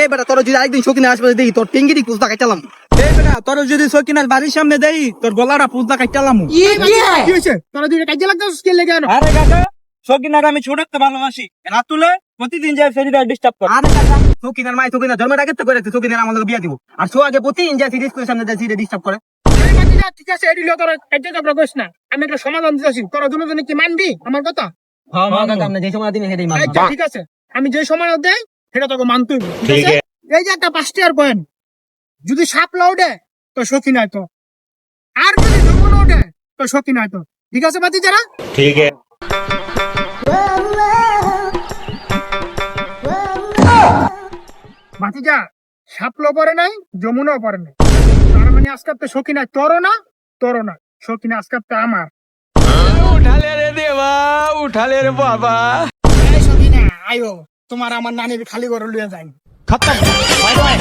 এ বেটা তোর যদি আরেকদিন শৌখিন আসবে দেখি তোর টিঙ্গিরি কুস্তা কাটালাম এই বেটা তোর যদি সকিনার বাড়ির সামনে দেই তোর গলাটা পুজা কাটালাম কি হয়েছে তোরা দুইটা কাজে লাগতেছিস কে লেগে আরে? কাকা সকিনার আমি ছোট ভালোবাসি। না তুলে প্রতিদিন যাই ফেরিটা ডিস্টার্ব করে। আরে কাকা শৌখিনের মাই শৌখিনের জন্মের আগে তো করে শৌখিনের আমাদের বিয়া দিব। আর সো আগে প্রতি ইন্ডিয়া সিরিজ করে সামনে সিরিজ ডিস্টার্ব করে। ঠিক আছে তোরা কাজে কাপড় কইস না। আমি একটা সমাধান দিতেছি। তোরা দুজনে কি মানবি? আমার কথা? হ্যাঁ মা কাকা আমরা যে সময় দিন মানব। আচ্ছা ঠিক আছে। আমি যে সময় দেই সেটা তোকে মানতে এই যে একটা পাঁচ টিয়ার কয়েন যদি সাপলা ওঠে তো সখী নাই তো। আর যদি যমুন ওঠে তো সখী নাই তো। ঠিক আছে বাতি যারা? ঠিক আছে। ভাতিজা সাপলো পরে নাই যমুনাও পরে নাই। তার মানে আজকাল তো সখী নাই তরো না তরো না। সখী না আজকাল তো আমার। উঠালে রে দেবা উঠালে রে বাবা। সখী না আয়ো। তোমার আমার নানির খালি ঘরে লুয়ে যাই খতম। Bye bye